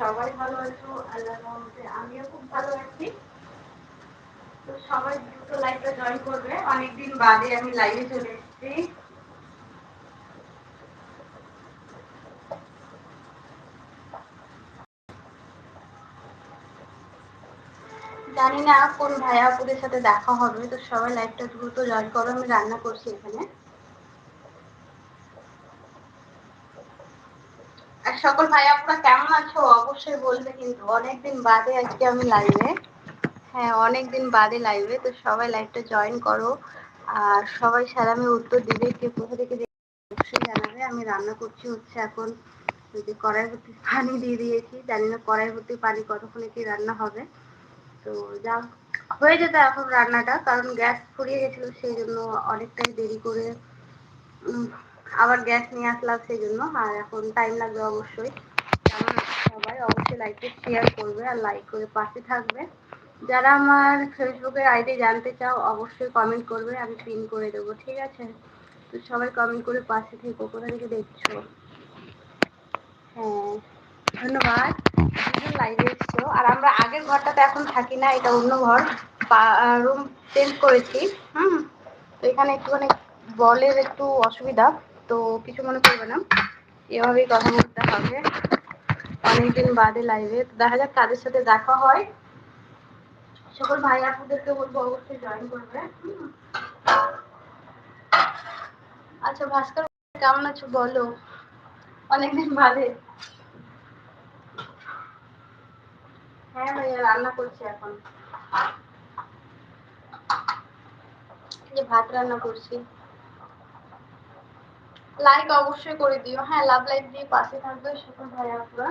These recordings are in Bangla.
সবাই ভালো আমিও খুব ভালো আছি। তো সবাই করবে। অনেকদিন বাদে আমি চলে জানি না কোন ভাইয়া আপুদের সাথে দেখা হবে, তো সবাই লাইভটা দ্রুত জয়েন করো, আমি রান্না করছি এখানে। সকল ভাই আপুরা কেমন আছো? অবশ্যই বলবে কিন্তু অনেকদিন বাদে আজকে আমি লাইভে হ্যাঁ অনেকদিন বাদে লাইভে তো সবাই লাইভটা জয়েন করো। আর সবাই সালামে উত্তর দিবে, কে কোথা থেকে অবশ্যই জানাবে। আমি রান্না করছি হচ্ছে এখন যে কড়াই ভর্তি পানি দিয়ে দিয়েছি। জানি না কড়াই ভর্তি পানি কতক্ষণে কি রান্না হবে। তো যা হয়ে যেত এখন রান্নাটা, কারণ গ্যাস ফুরিয়ে গেছিল, সেই জন্য অনেকটাই দেরি করে আবার গ্যাস নিয়ে আসলাম সেই জন্য আর এখন টাইম লাগবে অবশ্যই। সবাই? অবশ্যই লাইকটা শেয়ার করবে আর লাইক করে পাশে থাকবে। যারা আমার ফেসবুকের আইডি জানতে চাও, অবশ্যই কমেন্ট করবে, আমি পিন করে দেবো, ঠিক আছে? তো সবাই কমেন্ট করে পাশে থেকো, কোথা থেকে দেখছ? হ্যাঁ ধন্যবাদ। লাইভে এসছো। আর আমরা আগের ঘরটাতে এখন থাকি না, এটা অন্য ঘর। রুম চেঞ্জ করেছি, হুম? তো এখানে একটুখানি বলের একটু অসুবিধা। তো কিছু মনে করবে না। এভাবেই কথা বলতে হবে। অনেকদিন বাদে লাইভে দেখা যাক কাদের সাথে দেখা হয়। সকল ভাই আপুদেরকে বলব অবশ্যই জয়েন করবে। আচ্ছা ভাস্কর, কেমন আছো? বলো। অনেকদিন বাদে। হ্যাঁ ভাইয়া, রান্না করছি এখন। ভাত রান্না করছি। লাইক অবশ্যই করে দিও। হ্যাঁ লাভ লাইফ দিয়ে পাশে থাকবে সকল ভাইয়া আপুরা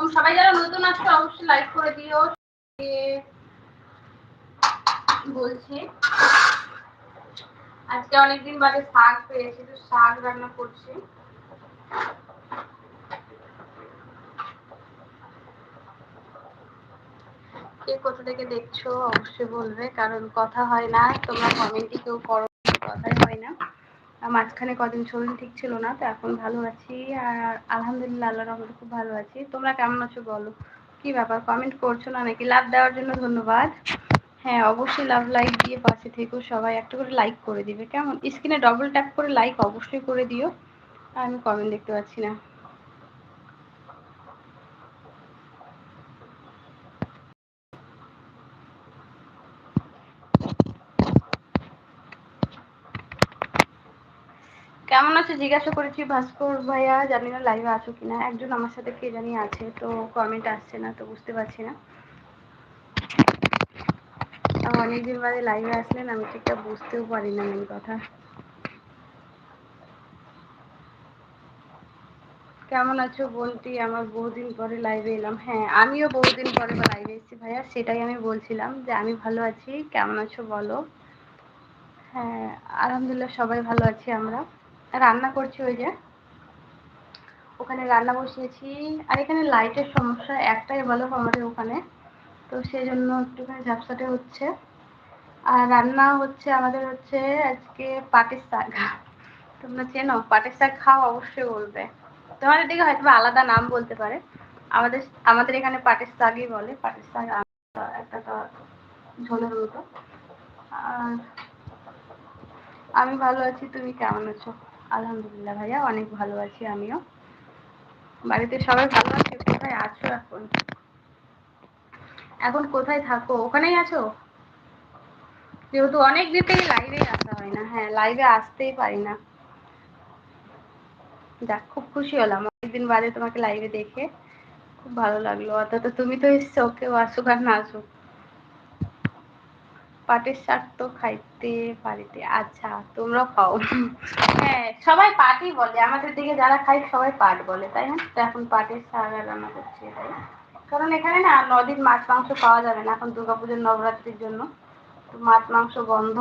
আলাইকুম সবাই যারা নতুন আসছে অবশ্যই লাইক করে দিও। বলছি? আজকে অনেকদিন বাদে শাক পেয়েছি, তো শাক রান্না করছি। কোথা থেকে দেখছ, অবশ্যই বলবে, কারণ কথা হয় না, তোমরা কমেন্টে কেউ করো, কথাই হয় না। মাঝখানে কদিন শরীর ঠিক ছিল না, তো এখন ভালো আছি। আর আলহামদুলিল্লাহ আল্লাহ রহমতে খুব ভালো আছি। তোমরা কেমন আছো বলো? কি ব্যাপার কমেন্ট করছ না নাকি? লাভ দেওয়ার জন্য ধন্যবাদ। হ্যাঁ অবশ্যই লাভ লাইক দিয়ে পাশে থেকেও সবাই একটা করে লাইক করে দিবে। কেমন? স্ক্রিনে ডবল ট্যাপ করে লাইক অবশ্যই করে দিও। আমি কমেন্ট দেখতে পাচ্ছি না। কেমন আছে? জিজ্ঞাসা করেছি, ভাস্কর ভাইয়া জানি না লাইভে আছো কিনা? একজন আমার সাথে কে জানি আছে, তো কমেন্ট আসছে না, তো বুঝতে পারছি না। অনেকদিন বাদে লাইভে আসলেন, আমি ঠিকঠাক বুঝতেও পারি না মেন কথা। কেমন আছো বলতি আমার বহুদিন পরে লাইভে এলাম। হ্যাঁ আমিও বহুদিন পরে লাইভে এসেছি ভাইয়া, সেটাই আমি বলছিলাম যে আমি ভালো আছি, কেমন আছো বলো? হ্যাঁ আলহামদুলিল্লাহ সবাই ভালো আছি আমরা। রান্না করছি ওই যে। ওখানে রান্না বসিয়েছি। আর এখানে লাইটের সমস্যা একটাই বলো আমাদের ওখানে। তো সেই জন্য একটুখানি ঝাপসাটে হচ্ছে। আর রান্না হচ্ছে আমাদের হচ্ছে আজকে পাটের শাক। তোমরা চেনো, পাটের শাক খাও অবশ্যই বলবে। তোমাদের দিকে হয়তো আলাদা নাম বলতে পারে। আমাদের আমাদের এখানে পাটের শাকই বলে। পাটের শাক একটা ঝোলের মতো। আর আমি ভালো আছি, তুমি কেমন আছো? আলহামদুলিল্লাহ ভাইয়া, অনেক ভালো আছি আমিও। বাড়িতে সবাই ভালো আছে? কোথায় আছো এখন? এখন কোথায় থাকো? ওখানেই আছো? যেহেতু অনেক দিন থেকে লাইভে আসা হয় না। হ্যাঁ লাইভে আসতেই পারি না। যাক, খুব খুশি হলাম। অনেকদিন বাদে তোমাকে লাইভে দেখে। খুব ভালো লাগল। অর্থাৎ তুমি তো এসছো, কেউ আসুক আর না আসুক। পাটের শাক তো খাইতে পারিতে আচ্ছা তোমরা খাও। হ্যাঁ সবাই পাটই বলে। আমাদের দিকে যারা খায়, সবাই পাট বলে, তাই না? তো এখন পাটের শাক রান্না করছি তাই কারণ এখানে না, নদীর মাছ মাংস পাওয়া যাবে না এখন দুর্গাপুজোর নবরাত্রির জন্য। তো মাছ মাংস বন্ধ।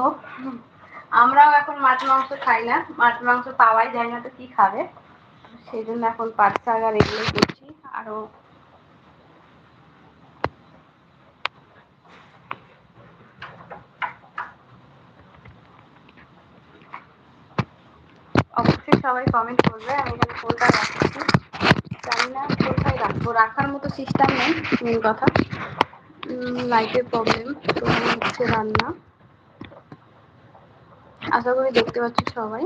আমরাও এখন মাছ মাংস খাই না। মাছ মাংস পাওয়াই যায় না তো কি খাবে? সেই জন্য এখন পাট শাক আর এগুলোই করছি। আরও অবশ্যই সবাই কমেন্ট করবে, আমি এখানে ফোনটা রাখছি জানি না কোথায় রাখব, রাখার মতো সিস্টেম নেই মেন কথা। লাইটের প্রবলেম তো হচ্ছে রান্না। আশা করি দেখতে পাচ্ছি সবাই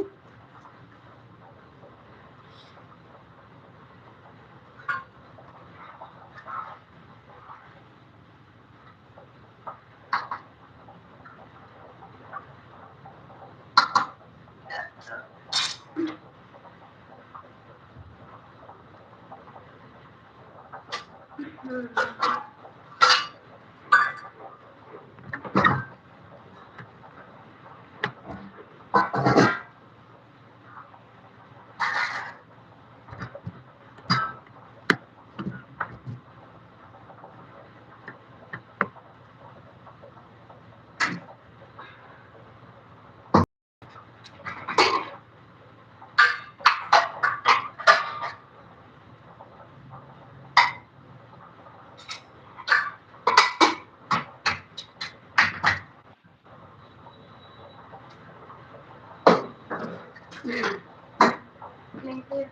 নেটের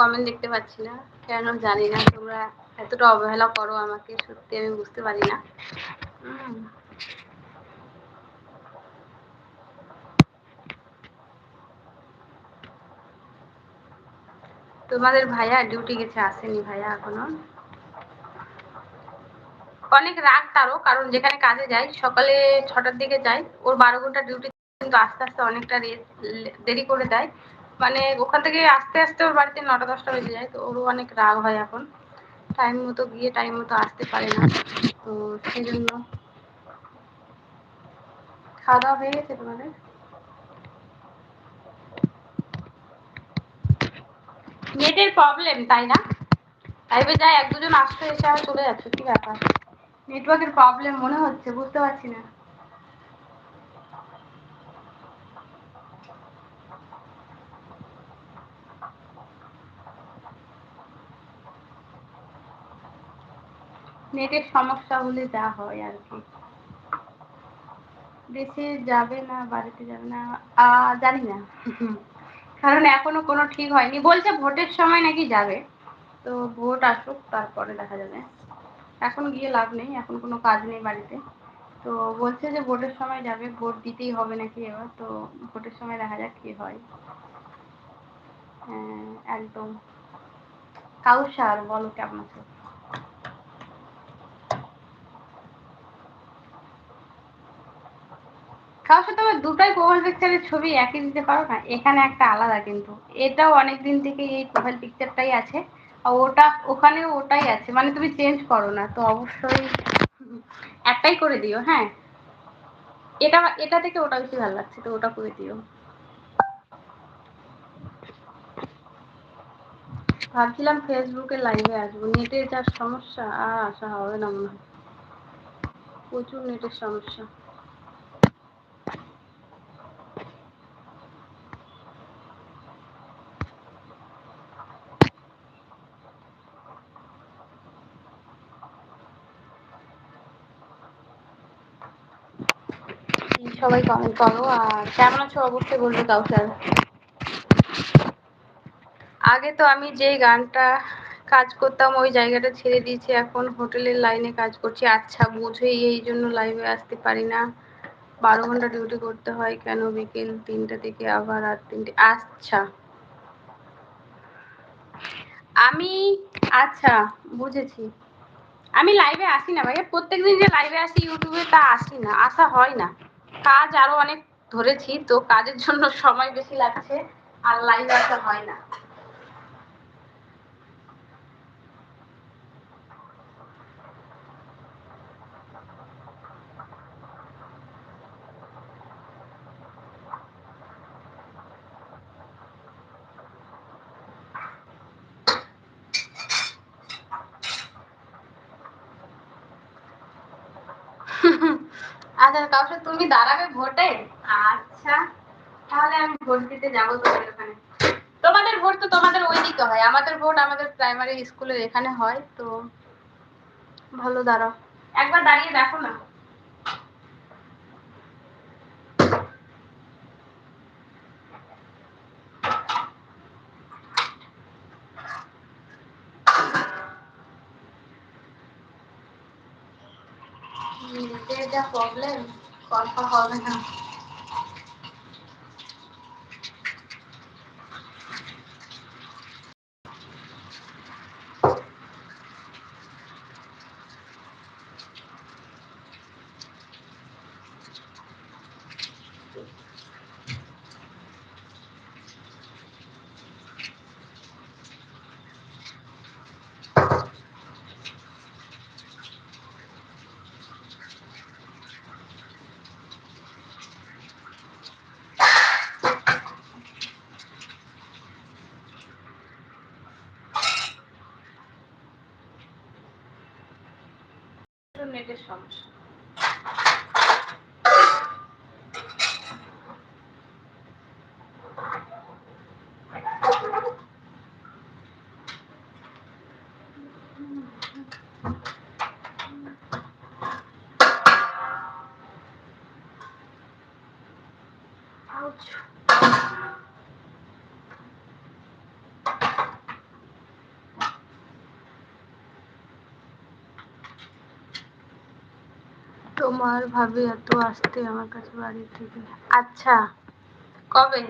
কমেন্ট দেখতে পাচ্ছি না। কেন জানি না, তোমরা এতটা অবহেলা করো আমাকে, সত্যি আমি বুঝতে পারি না। তোমাদের ভাইয়া ডিউটি গেছে, আসেনি ভাইয়া এখনও। অনেক রাগ তারও, কারণ যেখানে কাজে যাই, সকালে ছটার দিকে যাই, ওর বারো ঘণ্টা ডিউটি কিন্তু আস্তে আস্তে অনেকটা দেরি করে দেয়। মানে ওখান থেকে আস্তে আস্তে ওর বাড়িতে নটা দশটা বেজে যায়, তো ওরও অনেক রাগ হয় এখন। টাইম মতো গিয়ে টাইম মতো আসতে পারে না, তো সেই জন্য খাওয়া দাওয়া হয়ে গেছে তোমাদের? নেটের প্রবলেম তাই না? লাইভে যাই এক দুজন আসতে এসে আবার চলে যাচ্ছে, কি ব্যাপার? নেটওয়ার্কের প্রবলেম মনে হচ্ছে, বুঝতে পারছি না। নেটের সমস্যা হলে যা হয় আর কি। দেশে যাবে না, বাড়িতে যাবে না জানি না। কারণ এখনও কোনো ঠিক হয়নি। বলছে ভোটের সময় নাকি যাবে। তো ভোট আসুক, তারপরে দেখা যাবে। এখন গিয়ে লাভ নেই, এখন কোনো কাজ নেই বাড়িতে। তো বলছে যে ভোটের সময় যাবে, ভোট দিতেই হবে নাকি এবার। তো ভোটের সময় দেখা যাক কি হয়। হ্যাঁ একদম। কাউসার বলো কেমন আছো? কারোর আমার দুটাই প্রোফাইল পিকচারের ছবি একই দিতে পারো না, এখানে একটা আলাদা কিন্তু। এটাও অনেক দিন থেকে এই প্রোফাইল পিকচারটাই আছে। আর ওটা, ওখানেও ওটাই আছে। মানে তুমি চেঞ্জ করো না, তো অবশ্যই একটাই করে দিও হ্যাঁ? এটা এটা থেকে ওটা বেশি ভালো লাগছে, তো ওটা করে দিও। ভাবছিলাম ফেসবুকে লাইভে আসব। নেটের যা সমস্যা, আর আসা হবে না মনে হয়। প্রচুর নেটের সমস্যা। সবাই কমেন্ট করো। আর কেমন আছো অবশ্যই বলবে কাউসার আগে তো আমি যেই গানটা কাজ করতাম, ওই জায়গাটা ছেড়ে দিয়েছি। এখন হোটেলের লাইনে কাজ করছি। আচ্ছা বুঝেই এই জন্য লাইভে আসতে পারি না। বারো ঘণ্টা ডিউটি করতে হয় কেন? বিকেল তিনটা থেকে আবার রাত তিনটে। আচ্ছা। আমি আচ্ছা বুঝেছি। আমি লাইভে আসি না ভাইয়া। প্রত্যেকদিন যে লাইভে আসি ইউটিউবে তা আসি না। আসা হয় না। কাজ আরও অনেক ধরেছি, তো কাজের জন্য সময় বেশি লাগছে, আর লাইভে আসা হয় না। আচ্ছা কাউকে তুমি দাঁড়াবে ভোটে? আচ্ছা তাহলে আমি ভোট দিতে যাব তোমাদের ওখানে। তোমাদের ভোট তো তোমাদের ওই দিকে হয়। আমাদের ভোট আমাদের প্রাইমারি স্কুলের এখানে হয়, তো ভালো দাঁড়াও। একবার দাঁড়িয়ে দেখো না। নেটের এটা প্রবলেম কথা হবে না। নেটের সমস্যা তোমার ভাবি এত আসতে আমার কাছে বাড়ি থেকে। আচ্ছা কবে?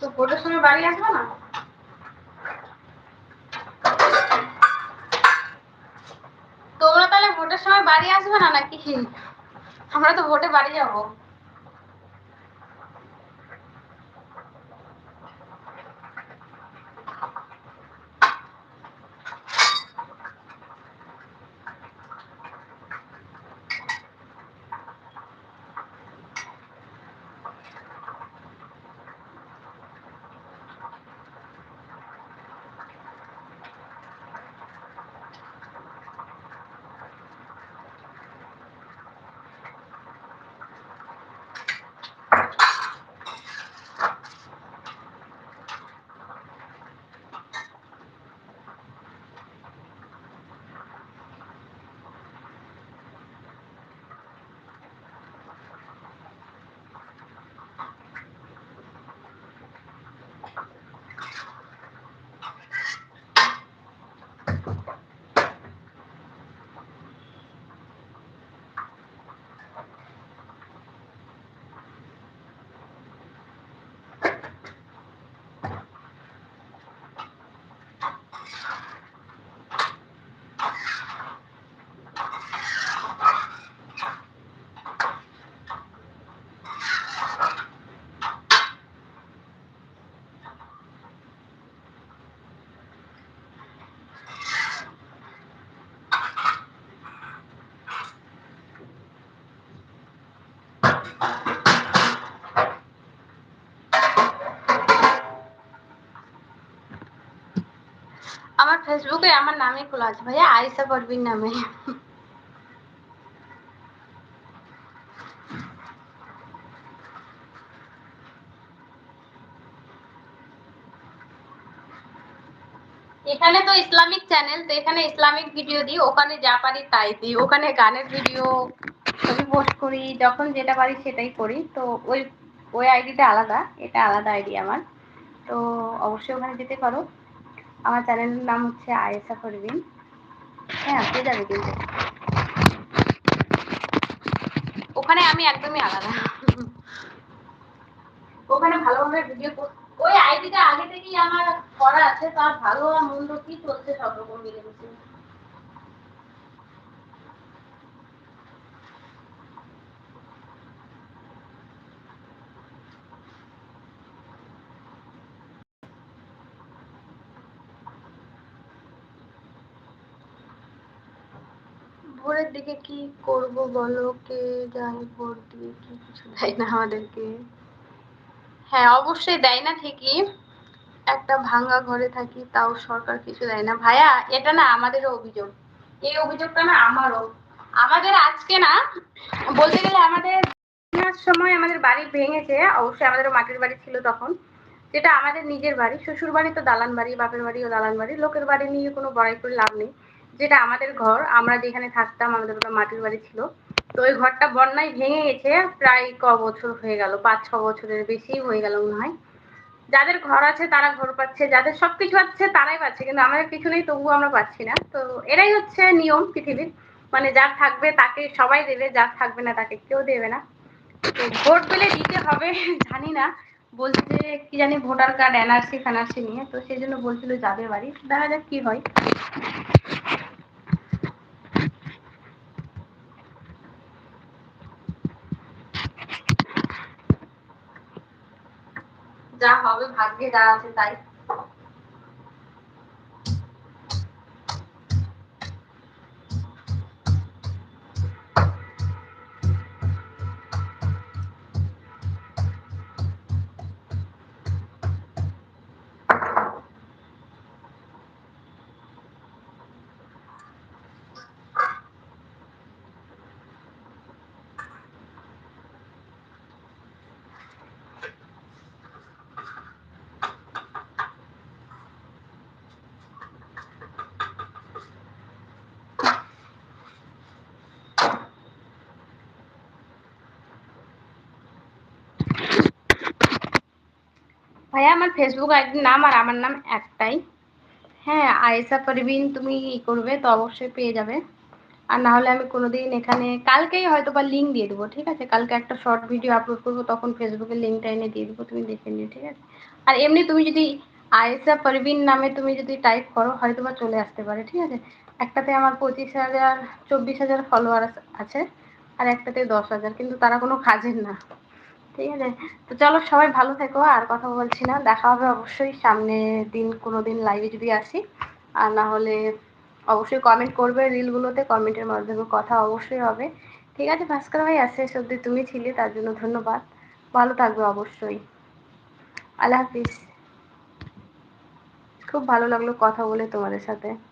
তো ভোটের সময় বাড়ি আসবে না? তোমরা তাহলে ভোটের সময় বাড়ি আসবে না নাকি? আমরা তো ভোটে বাড়ি যাব। আমার ফেসবুকে আমার নামে খোলা আছে ভাইয়া, আয়েশা পারবিন নামে। এখানে তো ইসলামিক চ্যানেল, তো এখানে ইসলামিক ভিডিও দিই, ওখানে যা পারি তাই দিই। ওখানে গানের ভিডিও ছবি পোস্ট করি, যখন যেটা পারি সেটাই করি। তো ওই ওই আইডিটা আলাদা, এটা আলাদা আইডি আমার। তো অবশ্যই ওখানে যেতে পারো। আমার চ্যানেলের নাম হচ্ছে আয়েসা ফরবিন হ্যাঁ পেয়ে যাবে কিন্তু। ওখানে আমি একদমই আলাদা। ওখানে ভালোভাবে ভিডিও ওই আইডিটা আগে থেকেই আমার করা আছে তার ভালো আর মন্দ কি চলছে সব রকম মিলেমিশে ভোরের দিকে কি করব বলো? কে যায় ভোর দিয়ে কি কিছু দেয় না আমাদেরকে। হ্যাঁ অবশ্যই দেয় না ঠিকই। একটা ভাঙা ঘরে থাকি, তাও সরকার কিছু দেয় না। ভাইয়া, এটা না আমাদেরও অভিযোগ। এই অভিযোগটা না আমারও। আমাদের আজকে না, বলতে গেলে আমাদের সময় আমাদের বাড়ি ভেঙেছে। অবশ্যই আমাদের মাটির বাড়ি ছিল তখন। যেটা আমাদের নিজের বাড়ি। শ্বশুর বাড়ি তো দালান বাড়ি, বাপের বাড়িও দালান বাড়ি। লোকের বাড়ি নিয়ে কোনো বড়াই করে লাভ নেই। যেটা আমাদের ঘর, আমরা যেখানে থাকতাম, আমাদের ওটা মাটির বাড়ি ছিল। তো ওই ঘরটা বন্যায় ভেঙে গেছে, প্রায় ক বছর হয়ে গেল, পাঁচ, ছ বছরের বেশি হয়ে গেল মনে হয়। যাদের ঘর আছে, তারা ঘর পাচ্ছে, যাদের সবকিছু আছে, তারাই পাচ্ছে, কিন্তু আমাদের কিছু নেই, তবুও আমরা পাচ্ছি না। তো এরাই হচ্ছে নিয়ম পৃথিবীর মানে যার থাকবে তাকে সবাই দেবে, যার থাকবে না তাকে কেউ দেবে না। তো ভোট পেলে দিতে হবে, জানি না, বলছে কি জানি ভোটার কার্ড, এনআরসি ফ্যানার্সি নিয়ে, তো সেই জন্য বলছিল যাবে বাড়ি, দেখা যাক কি হয়। যা হবে ভাগ্যে যা আছে তাই। ভাইয়া আমার ফেসবুক আইডির নাম আর আমার নাম একটাই। হ্যাঁ আয়েসা পারবিন, তুমি ই করবে তো অবশ্যই পেয়ে যাবে। আর না হলে আমি কোনোদিন এখানে, কালকেই হয়তো বা লিঙ্ক দিয়ে দেবো, ঠিক আছে? কালকে একটা শর্ট ভিডিও আপলোড করব, তখন ফেসবুকে লিঙ্কটা এনে দিয়ে দেবো, তুমি দেখে নিও, ঠিক আছে? আর এমনি তুমি যদি আয়েসা পারবিন নামে তুমি যদি টাইপ করো, হয়তো বা চলে আসতে পারে, ঠিক আছে? একটাতে আমার পঁচিশ হাজার, চব্বিশ হাজার ফলোয়ার আছে, আর একটাতে দশ হাজার, কিন্তু তারা কোনো কাজের না। ঠিক আছে? তো চলো সবাই ভালো থেকো, আর কথা বলছি না। দেখা হবে অবশ্যই সামনে দিন, কোনো দিন লাইভে যদি আসি। আর না হলে অবশ্যই কমেন্ট করবে রিলগুলোতে কমেন্টের মাধ্যমে কথা অবশ্যই হবে। ঠিক আছে, ভাস্কর ভাই আসে সত্যি তুমি ছিলে, তার জন্য ধন্যবাদ। ভালো থাকবে অবশ্যই। আল্লাহ হাফিজ। খুব ভালো লাগল কথা বলে তোমাদের সাথে।